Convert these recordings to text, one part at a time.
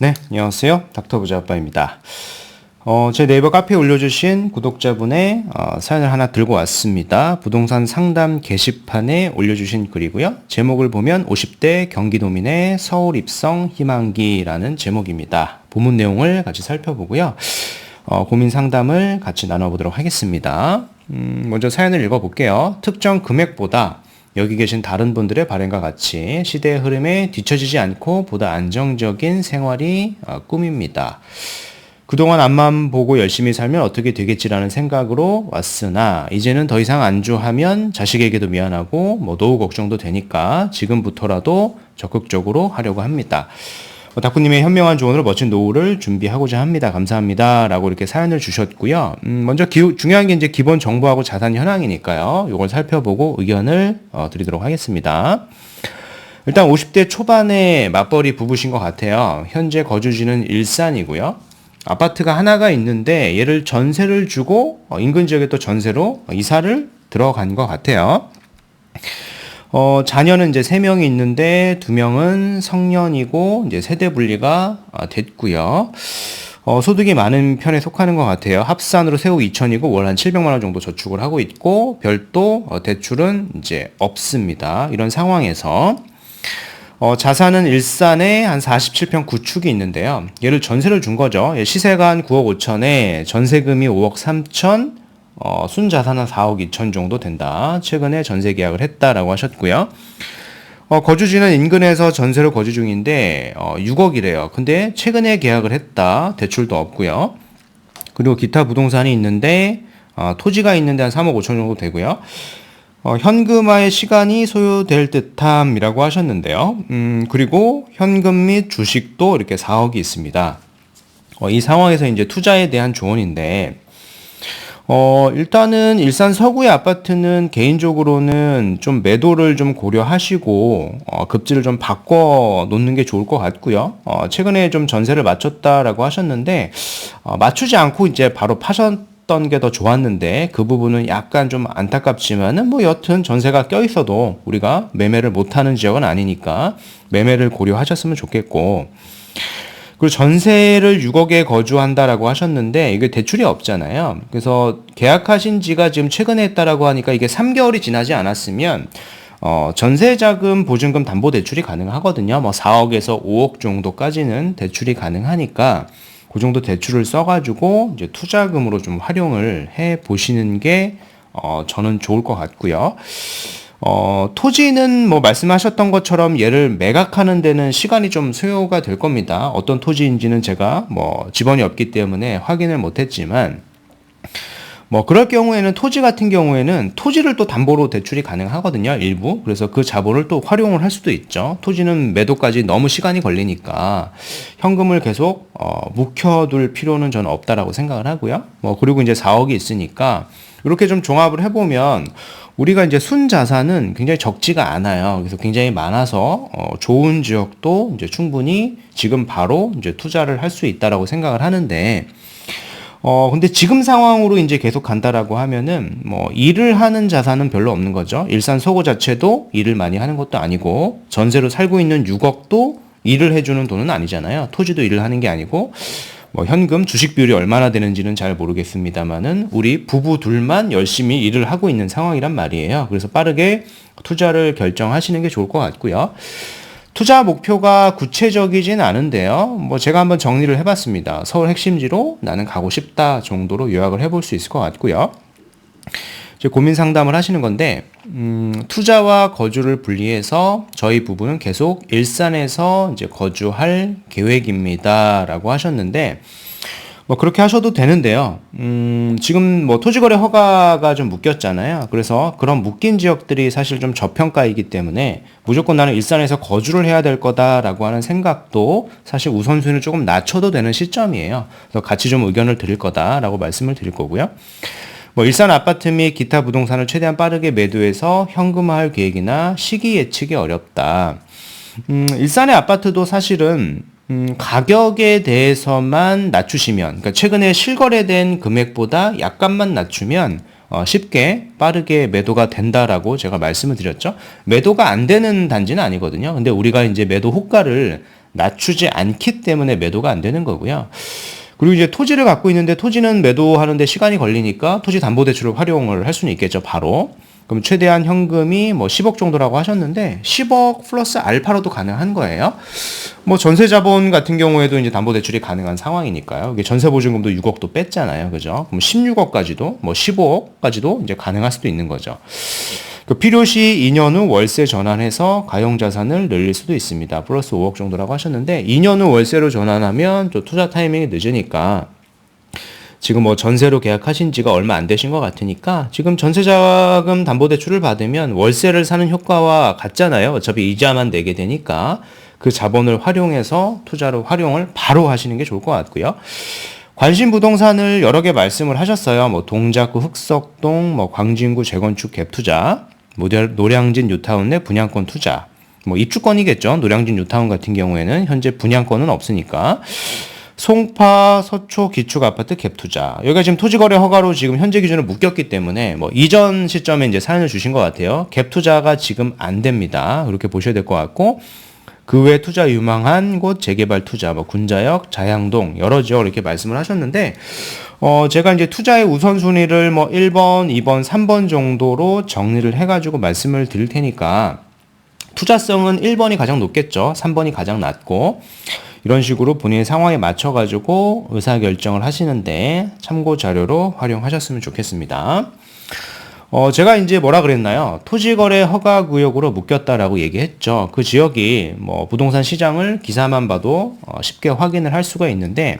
네, 안녕하세요. 닥터 부자 아빠입니다. 어, 제 네이버 카페에 올려주신 구독자분의 어, 사연을 하나 들고 왔습니다. 부동산 상담 게시판에 올려주신 글이고요. 제목을 보면 50대 경기도민의 서울 입성 희망기라는 제목입니다. 본문 내용을 같이 살펴보고요. 어, 고민 상담을 같이 나눠보도록 하겠습니다. 음, 먼저 사연을 읽어볼게요. 특정 금액보다 여기 계신 다른 분들의 발행과 같이 시대의 흐름에 뒤처지지 않고 보다 안정적인 생활이 어, 꿈입니다. 그동안 앞만 보고 열심히 살면 어떻게 되겠지라는 생각으로 왔으나 이제는 더 이상 안주하면 자식에게도 미안하고 뭐 노후 걱정도 되니까 지금부터라도 적극적으로 하려고 합니다. 어, 다쿠님의 현명한 조언으로 멋진 노후를 준비하고자 합니다. 감사합니다. 라고 이렇게 사연을 주셨고요. 음, 먼저 기, 중요한 게 이제 기본 정보하고 자산 현황이니까요. 이걸 살펴보고 의견을 어, 드리도록 하겠습니다. 일단 50대 초반에 맞벌이 부부신 것 같아요. 현재 거주지는 일산이고요. 아파트가 하나가 있는데 얘를 전세를 주고 어, 인근 지역에 또 전세로 이사를 들어간 것 같아요. 어, 자녀는 이제 세 명이 있는데 두 명은 성년이고 이제 세대 분리가 아, 됐고요. 어, 소득이 많은 편에 속하는 것 같아요. 합산으로 세후 2천이고 월 한 700만 원 정도 저축을 하고 있고 별도 어, 대출은 이제 없습니다. 이런 상황에서 어, 자산은 일산에 한 47평 구축이 있는데요. 얘를 전세를 준 거죠. 시세가 한 9억 5천에 전세금이 5억 3천, 어, 순자산은 4억 2천 정도 된다. 최근에 전세 계약을 했다라고 하셨고요. 어, 거주지는 인근에서 전세로 거주 중인데 어, 6억이래요. 근데 최근에 계약을 했다. 대출도 없고요. 그리고 기타 부동산이 있는데 어, 토지가 있는데 한 3억 5천 정도 되고요. 어, 현금화의 시간이 소요될 듯함이라고 하셨는데요. 음, 그리고 현금 및 주식도 이렇게 4억이 있습니다. 어, 이 상황에서 이제 투자에 대한 조언인데 어, 일단은 일산 서구의 아파트는 개인적으로는 좀 매도를 좀 고려하시고, 어, 급지를 좀 바꿔 놓는 게 좋을 것 같고요. 어, 최근에 좀 전세를 맞췄다라고 하셨는데, 어, 맞추지 않고 이제 바로 파셨던 게 더 좋았는데, 그 부분은 약간 좀 안타깝지만은, 뭐 여튼 전세가 껴 있어도 우리가 매매를 못하는 지역은 아니니까, 매매를 고려하셨으면 좋겠고, 그리고 전세를 6억에 거주한다라고 하셨는데 이게 대출이 없잖아요. 그래서 계약하신 지가 지금 최근에 했다라고 하니까 이게 3개월이 지나지 않았으면 어, 전세자금 보증금 담보 대출이 가능하거든요. 뭐 4억에서 5억 정도까지는 대출이 가능하니까 그 정도 대출을 써가지고 이제 투자금으로 좀 활용을 해 보시는 게 어, 저는 좋을 것 같고요. 어, 토지는 뭐 말씀하셨던 것처럼 얘를 매각하는 데는 시간이 좀 소요가 될 겁니다. 어떤 토지인지는 제가 뭐 지번이 없기 때문에 확인을 못 했지만 뭐 그럴 경우에는 토지 같은 경우에는 토지를 또 담보로 대출이 가능하거든요. 일부. 그래서 그 자본을 또 활용을 할 수도 있죠. 토지는 매도까지 너무 시간이 걸리니까 현금을 계속 어, 묵혀둘 필요는 저는 없다라고 생각을 하고요. 뭐 그리고 이제 4억이 있으니까 이렇게 좀 종합을 해보면 우리가 이제 순 자산은 굉장히 적지가 않아요. 그래서 굉장히 많아서 어, 좋은 지역도 이제 충분히 지금 바로 이제 투자를 할 수 있다라고 생각을 하는데 어 근데 지금 상황으로 이제 계속 간다라고 하면은 뭐 일을 하는 자산은 별로 없는 거죠. 일산 서구 자체도 일을 많이 하는 것도 아니고 전세로 살고 있는 6억도 일을 해주는 돈은 아니잖아요. 토지도 일을 하는 게 아니고 뭐 현금 주식 비율이 얼마나 되는지는 잘 모르겠습니다만은 우리 부부 둘만 열심히 일을 하고 있는 상황이란 말이에요. 그래서 빠르게 투자를 결정하시는 게 좋을 것 같고요. 투자 목표가 구체적이진 않은데요. 뭐 제가 한번 정리를 해봤습니다. 서울 핵심지로 나는 가고 싶다 정도로 요약을 해볼 수 있을 것 같고요. 고민 상담을 하시는 건데 음, 투자와 거주를 분리해서 저희 부부는 계속 일산에서 이제 거주할 계획입니다라고 하셨는데 뭐 그렇게 하셔도 되는데요. 음, 지금 뭐 토지거래 허가가 좀 묶였잖아요. 그래서 그런 묶인 지역들이 사실 좀 저평가이기 때문에 무조건 나는 일산에서 거주를 해야 될 거다라고 하는 생각도 사실 우선순위를 조금 낮춰도 되는 시점이에요. 그래서 같이 좀 의견을 드릴 거다라고 말씀을 드릴 거고요. 뭐 일산 아파트 및 기타 부동산을 최대한 빠르게 매도해서 현금화할 계획이나 시기 예측이 어렵다. 음, 일산의 아파트도 사실은 음, 가격에 대해서만 낮추시면, 그러니까 최근에 실거래된 금액보다 약간만 낮추면 어, 쉽게 빠르게 매도가 된다라고 제가 말씀을 드렸죠. 매도가 안 되는 단지는 아니거든요. 근데 우리가 이제 매도 호가를 낮추지 않기 때문에 매도가 안 되는 거고요. 그리고 이제 토지를 갖고 있는데 토지는 매도하는데 시간이 걸리니까 토지 담보 대출을 활용을 할 수는 있겠죠, 바로. 그럼 최대한 현금이 뭐 10억 정도라고 하셨는데 10억 플러스 알파로도 가능한 거예요. 뭐 전세 자본 같은 경우에도 이제 담보 대출이 가능한 상황이니까요. 이게 전세 보증금도 6억도 뺐잖아요. 그죠? 그럼 16억까지도 뭐 15억까지도 이제 가능할 수도 있는 거죠. 그 필요시 2년 후 월세 전환해서 가용 자산을 늘릴 수도 있습니다. 플러스 5억 정도라고 하셨는데 2년 후 월세로 전환하면 또 투자 타이밍이 늦으니까 지금 뭐 전세로 계약하신 지가 얼마 안 되신 것 같으니까 지금 전세자금 담보대출을 받으면 월세를 사는 효과와 같잖아요. 어차피 이자만 내게 되니까 그 자본을 활용해서 투자로 활용을 바로 하시는 게 좋을 것 같고요. 관심 부동산을 여러 개 말씀을 하셨어요. 뭐 동작구 흑석동, 뭐 광진구 재건축 갭 투자, 노량진 뉴타운 내 분양권 투자. 뭐 입주권이겠죠. 노량진 뉴타운 같은 경우에는 현재 분양권은 없으니까. 송파 서초 기축 아파트 갭 투자. 여기가 지금 토지 거래 허가로 지금 현재 기준으로 묶였기 때문에 뭐 이전 시점에 이제 사연을 주신 것 같아요. 갭 투자가 지금 안 됩니다. 그렇게 보셔야 될 것 같고 그 외 투자 유망한 곳 재개발 투자 뭐 군자역, 자양동 여러 지역 이렇게 말씀을 하셨는데 어 제가 이제 투자의 우선순위를 뭐 1번, 2번, 3번 정도로 정리를 해 가지고 말씀을 드릴 테니까 투자성은 1번이 가장 높겠죠. 3번이 가장 낮고 이런 식으로 본인의 상황에 맞춰 가지고 의사 결정을 하시는데 참고 자료로 활용하셨으면 좋겠습니다. 어, 제가 이제 뭐라 그랬나요? 토지거래 허가 구역으로 묶였다라고 얘기했죠. 그 지역이 뭐 부동산 시장을 기사만 봐도 어, 쉽게 확인을 할 수가 있는데,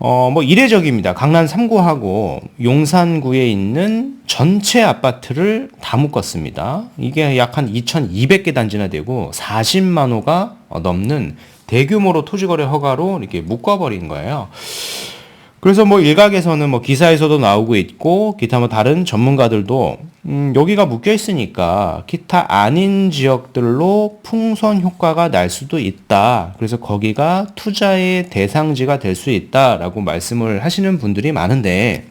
어, 뭐 이례적입니다. 강남 3구하고 용산구에 있는 전체 아파트를 다 묶었습니다. 이게 약 한 2,200개 단지나 되고 40만 호가 넘는 대규모로 토지거래 허가로 이렇게 묶어버린 거예요. 그래서 뭐 일각에서는 뭐 기사에서도 나오고 있고 기타 뭐 다른 전문가들도 음 여기가 묶여 있으니까 기타 아닌 지역들로 풍선 효과가 날 수도 있다. 그래서 거기가 투자의 대상지가 될 수 있다라고 말씀을 하시는 분들이 많은데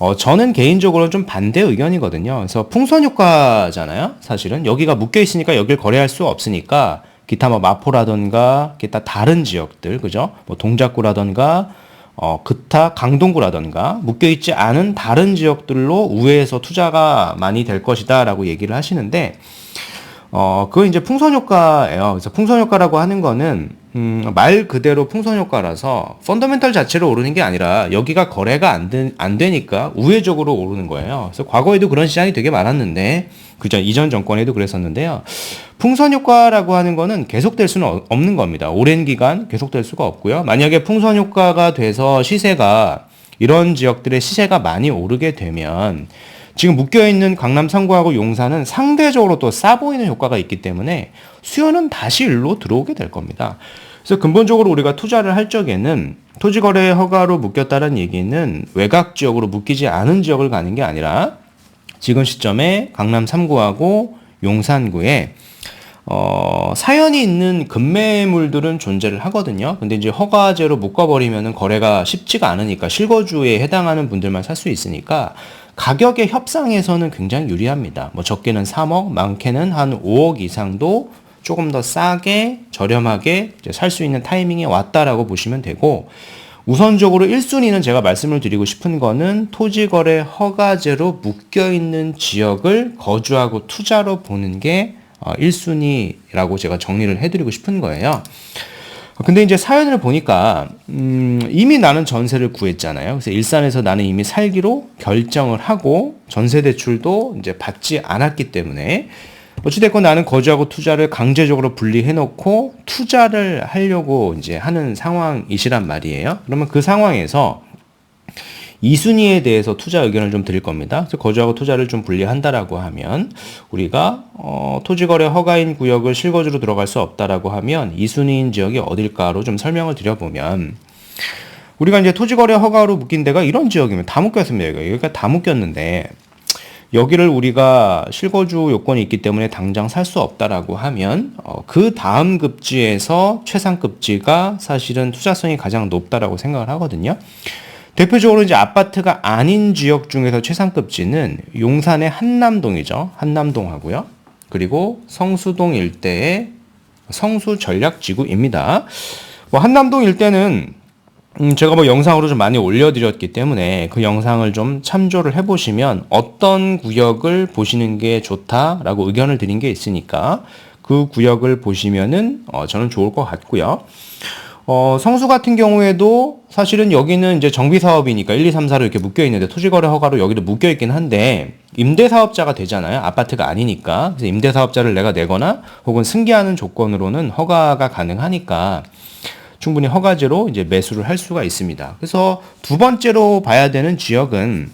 어 저는 개인적으로 좀 반대 의견이거든요. 그래서 풍선 효과잖아요. 사실은 여기가 묶여 있으니까 여길 거래할 수 없으니까 기타 뭐 마포라던가 기타 다른 지역들 그죠? 뭐 동작구라던가 어 기타 강동구라던가 묶여 있지 않은 다른 지역들로 우회해서 투자가 많이 될 것이다 라고 얘기를 하시는데 어 그거 이제 풍선 효과예요. 그래서 풍선 효과라고 하는 거는 음, 말 그대로 풍선 효과라서 펀더멘털 자체로 오르는 게 아니라 여기가 거래가 안, 되, 안 되니까 우회적으로 오르는 거예요. 그래서 과거에도 그런 시장이 되게 많았는데 그죠 이전 정권에도 그랬었는데요. 풍선 효과라고 하는 거는 계속될 수는 어, 없는 겁니다. 오랜 기간 계속될 수가 없고요. 만약에 풍선 효과가 돼서 시세가 이런 지역들의 시세가 많이 오르게 되면 지금 묶여있는 강남 3구하고 용산은 상대적으로 또 싸 보이는 효과가 있기 때문에 수요는 다시 일로 들어오게 될 겁니다. 그래서 근본적으로 우리가 투자를 할 적에는 토지 거래 허가로 묶였다는 얘기는 외곽 지역으로 묶이지 않은 지역을 가는 게 아니라 지금 시점에 강남 3구하고 용산구에 어, 사연이 있는 급매물들은 존재를 하거든요. 근데 이제 허가제로 묶어버리면 거래가 쉽지가 않으니까 실거주에 해당하는 분들만 살 수 있으니까 가격의 협상에서는 굉장히 유리합니다. 뭐 적게는 3억, 많게는 한 5억 이상도 조금 더 싸게 저렴하게 살 수 있는 타이밍에 왔다라고 보시면 되고 우선적으로 1순위는 제가 말씀을 드리고 싶은 거는 토지거래 허가제로 묶여 있는 지역을 거주하고 투자로 보는 게 1순위라고 어, 제가 정리를 해드리고 싶은 거예요. 근데 이제 사연을 보니까 음, 이미 나는 전세를 구했잖아요. 그래서 일산에서 나는 이미 살기로 결정을 하고 전세 대출도 이제 받지 않았기 때문에 어찌됐건 나는 거주하고 투자를 강제적으로 분리해 놓고 투자를 하려고 이제 하는 상황이시란 말이에요. 그러면 그 상황에서 이순위에 대해서 투자 의견을 좀 드릴 겁니다. 거주하고 투자를 좀 분리한다라고 하면 우리가 어, 토지거래 허가인 구역을 실거주로 들어갈 수 없다라고 하면 이순위인 지역이 어딜까로 좀 설명을 드려보면 우리가 이제 토지거래 허가로 묶인 데가 이런 지역이면 다 묶였습니다. 여기가 다 묶였는데 여기를 우리가 실거주 요건이 있기 때문에 당장 살 수 없다라고 하면 어, 그 다음 급지에서 최상 급지가 사실은 투자성이 가장 높다라고 생각을 하거든요. 대표적으로 이제 아파트가 아닌 지역 중에서 최상급지는 용산의 한남동이죠. 한남동하고요. 그리고 성수동 일대의 성수 전략지구입니다. 뭐 한남동 일대는 음, 제가 뭐 영상으로 좀 많이 올려드렸기 때문에 그 영상을 좀 참조를 해보시면 어떤 구역을 보시는 게 좋다라고 의견을 드린 게 있으니까 그 구역을 보시면은 어, 저는 좋을 것 같고요. 어, 성수 같은 경우에도 사실은 여기는 이제 정비 사업이니까 1, 2, 3, 4로 이렇게 묶여 있는데 토지 거래 허가로 여기도 묶여 있긴 한데 임대 사업자가 되잖아요. 아파트가 아니니까. 그래서 임대 사업자를 내가 내거나 혹은 승계하는 조건으로는 허가가 가능하니까 충분히 허가제로 이제 매수를 할 수가 있습니다. 그래서 두 번째로 봐야 되는 지역은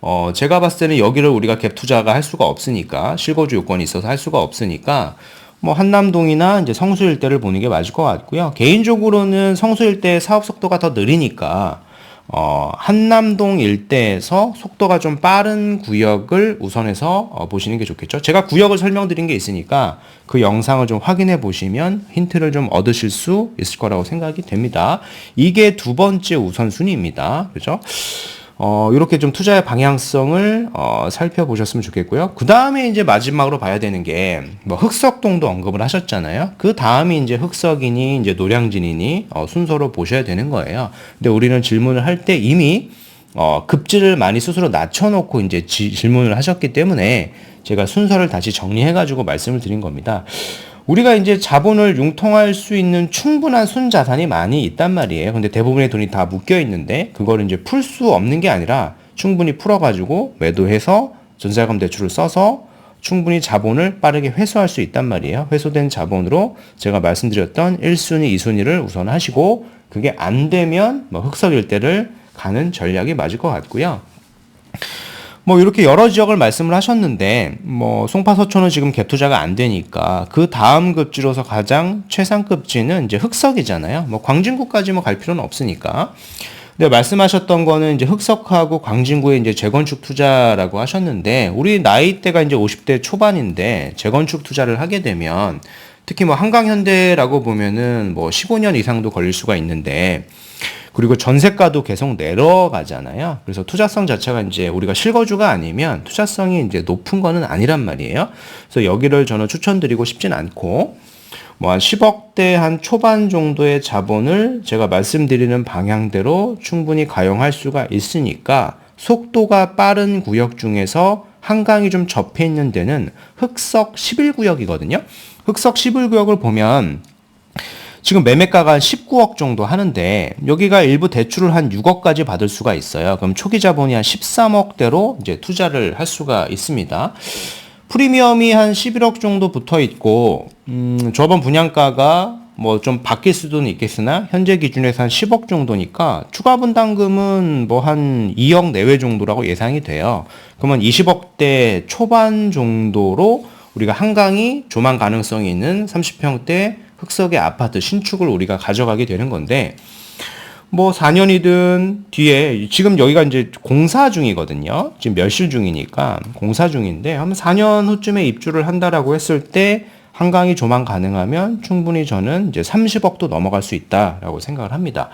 어, 제가 봤을 때는 여기를 우리가 갭 투자가 할 수가 없으니까 실거주 요건이 있어서 할 수가 없으니까 뭐 한남동이나 이제 성수 일대를 보는 게 맞을 것 같고요. 개인적으로는 성수 일대 사업 속도가 더 느리니까 어, 한남동 일대에서 속도가 좀 빠른 구역을 우선해서 어, 보시는 게 좋겠죠. 제가 구역을 설명드린 게 있으니까 그 영상을 좀 확인해 보시면 힌트를 좀 얻으실 수 있을 거라고 생각이 됩니다. 이게 두 번째 우선순위입니다. 그죠? 어, 이렇게 좀 투자의 방향성을 어, 살펴보셨으면 좋겠고요. 그 다음에 이제 마지막으로 봐야 되는 게 뭐 흑석동도 언급을 하셨잖아요. 그 다음이 이제 흑석이니 이제 노량진이니 어, 순서로 보셔야 되는 거예요. 근데 우리는 질문을 할 때 이미 어, 급지를 많이 스스로 낮춰놓고 이제 지, 질문을 하셨기 때문에 제가 순서를 다시 정리해가지고 말씀을 드린 겁니다. 우리가 이제 자본을 융통할 수 있는 충분한 순자산이 많이 있단 말이에요. 근데 대부분의 돈이 다 묶여 있는데 그거를 이제 풀 수 없는 게 아니라 충분히 풀어가지고 매도해서 전세자금 대출을 써서 충분히 자본을 빠르게 회수할 수 있단 말이에요. 회수된 자본으로 제가 말씀드렸던 1순위, 2순위를 우선 하시고 그게 안 되면 뭐 흑석일 대를 가는 전략이 맞을 것 같고요. 뭐 이렇게 여러 지역을 말씀을 하셨는데 뭐 송파 서초는 지금 갭 투자가 안 되니까 그 다음 급지로서 가장 최상급지는 이제 흑석이잖아요. 뭐 광진구까지 뭐 갈 필요는 없으니까. 근데 말씀하셨던 거는 이제 흑석하고 광진구의 이제 재건축 투자라고 하셨는데 우리 나이대가 이제 50대 초반인데 재건축 투자를 하게 되면 특히 뭐 한강현대라고 보면은 뭐 15년 이상도 걸릴 수가 있는데 그리고 전세가도 계속 내려가잖아요. 그래서 투자성 자체가 이제 우리가 실거주가 아니면 투자성이 이제 높은 거는 아니란 말이에요. 그래서 여기를 저는 추천드리고 싶진 않고 뭐 한 10억대 한 초반 정도의 자본을 제가 말씀드리는 방향대로 충분히 가용할 수가 있으니까 속도가 빠른 구역 중에서 한강이 좀 접해 있는 데는 흑석 11구역이거든요. 흑석 11구역을 보면 지금 매매가가 한 19억 정도 하는데 여기가 일부 대출을 한 6억까지 받을 수가 있어요. 그럼 초기 자본이 한 13억대로 이제 투자를 할 수가 있습니다. 프리미엄이 한 11억 정도 붙어 있고 음, 저번 분양가가 뭐 좀 바뀔 수도 있겠으나 현재 기준에서 한 10억 정도니까 추가 분담금은 뭐 한 2억 내외 정도라고 예상이 돼요. 그러면 20억대 초반 정도로 우리가 한강이 조망 가능성이 있는 30평대 흑석의 아파트 신축을 우리가 가져가게 되는 건데 뭐 4년이든 뒤에 지금 여기가 이제 공사 중이거든요. 지금 멸실 중이니까 공사 중인데 한 4년 후쯤에 입주를 한다라고 했을 때 한강이 조망 가능하면 충분히 저는 이제 30억도 넘어갈 수 있다라고 생각을 합니다.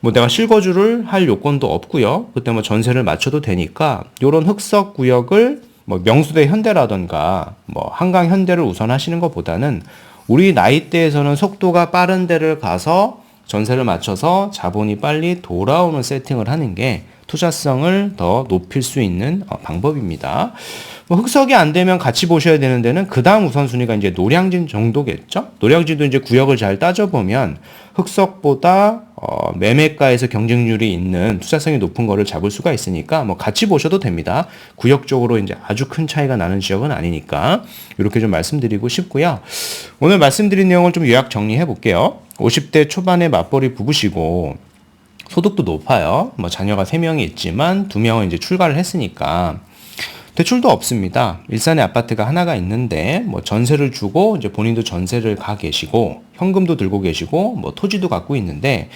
뭐 내가 실거주를 할 요건도 없고요. 그때 뭐 전세를 맞춰도 되니까 요런 흑석 구역을 뭐 명수대 현대라던가 뭐 한강 현대를 우선하시는 것보다는 우리 나이대에서는 속도가 빠른 데를 가서 전세를 맞춰서 자본이 빨리 돌아오는 세팅을 하는 게 투자성을 더 높일 수 있는 어, 방법입니다. 뭐 흑석이 안 되면 같이 보셔야 되는 데는 그 다음 우선순위가 이제 노량진 정도겠죠? 노량진도 이제 구역을 잘 따져보면 흑석보다 어, 매매가에서 경쟁률이 있는 투자성이 높은 거를 잡을 수가 있으니까 뭐 같이 보셔도 됩니다. 구역적으로 이제 아주 큰 차이가 나는 지역은 아니니까 이렇게 좀 말씀드리고 싶고요. 오늘 말씀드린 내용을 좀 요약 정리해 볼게요. 50대 초반에 맞벌이 부부시고 소득도 높아요. 뭐 자녀가 3명이 있지만 2명은 이제 출가를 했으니까 대출도 없습니다. 일산에 아파트가 하나가 있는데 뭐 전세를 주고 이제 본인도 전세를 가 계시고 현금도 들고 계시고 뭐 토지도 갖고 있는데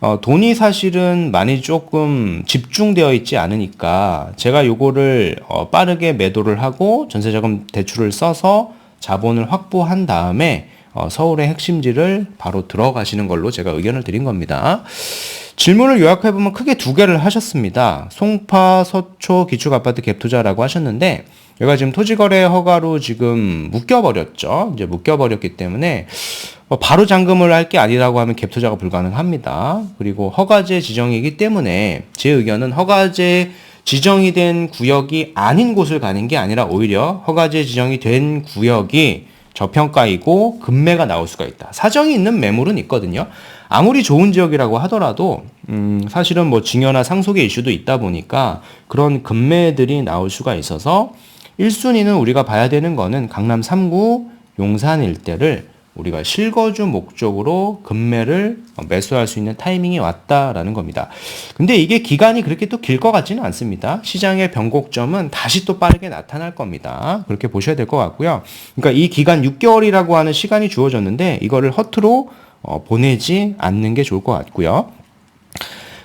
어, 돈이 사실은 많이 조금 집중되어 있지 않으니까 제가 요거를 어, 빠르게 매도를 하고 전세자금 대출을 써서 자본을 확보한 다음에 어, 서울의 핵심지를 바로 들어가시는 걸로 제가 의견을 드린 겁니다. 질문을 요약해보면 크게 두 개를 하셨습니다. 송파, 서초, 기축아파트 갭투자라고 하셨는데, 얘가 지금 토지거래 허가로 지금 묶여버렸죠. 이제 묶여버렸기 때문에, 뭐 바로 잔금을 할 게 아니라고 하면 갭투자가 불가능합니다. 그리고 허가제 지정이기 때문에, 제 의견은 허가제 지정이 된 구역이 아닌 곳을 가는 게 아니라 오히려 허가제 지정이 된 구역이 저평가이고 금매가 나올 수가 있다. 사정이 있는 매물은 있거든요. 아무리 좋은 지역이라고 하더라도 음, 사실은 뭐 증여나 상속의 이슈도 있다 보니까 그런 금매들이 나올 수가 있어서 1순위는 우리가 봐야 되는 거는 강남 3구 용산 일대를 우리가 실거주 목적으로 금매를 매수할 수 있는 타이밍이 왔다라는 겁니다. 근데 이게 기간이 그렇게 또 길 것 같지는 않습니다. 시장의 변곡점은 다시 또 빠르게 나타날 겁니다. 그렇게 보셔야 될 것 같고요. 그러니까 이 기간 6개월이라고 하는 시간이 주어졌는데 이거를 허투루 어, 보내지 않는 게 좋을 것 같고요.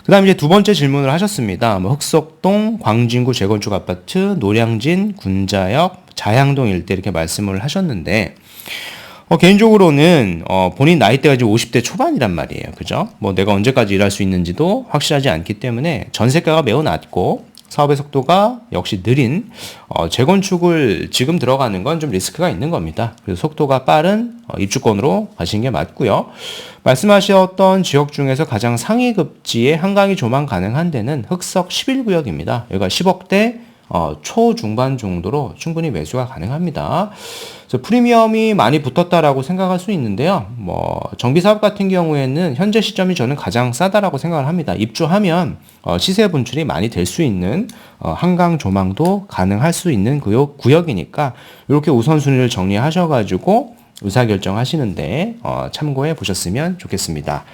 그 다음에 이제 두 번째 질문을 하셨습니다. 뭐 흑석동, 광진구 재건축 아파트, 노량진, 군자역, 자양동 일대 이렇게 말씀을 하셨는데, 어, 개인적으로는 어, 본인 나이대가 이제 50대 초반이란 말이에요. 그죠? 뭐 내가 언제까지 일할 수 있는지도 확실하지 않기 때문에 전세가가 매우 낮고 사업의 속도가 역시 느린 어, 재건축을 지금 들어가는 건 좀 리스크가 있는 겁니다. 그래서 속도가 빠른 어, 입주권으로 가시는 게 맞고요. 말씀하셨던 지역 중에서 가장 상위 급지에 한강이 조망 가능한 데는 흑석 11구역입니다. 여기가 10억대 어, 초중반 정도로 충분히 매수가 가능합니다. 그래서 프리미엄이 많이 붙었다라고 생각할 수 있는데요. 뭐 정비 사업 같은 경우에는 현재 시점이 저는 가장 싸다라고 생각을 합니다. 입주하면 어, 시세 분출이 많이 될 수 있는 어, 한강 조망도 가능할 수 있는 구역, 구역이니까 이렇게 우선순위를 정리하셔가지고 의사결정하시는데 어, 참고해 보셨으면 좋겠습니다.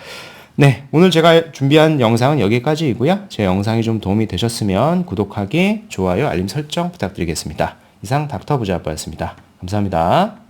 네, 오늘 제가 준비한 영상은 여기까지이고요. 제 영상이 좀 도움이 되셨으면 구독하기, 좋아요, 알림 설정 부탁드리겠습니다. 이상 닥터 부자아빠였습니다. 감사합니다.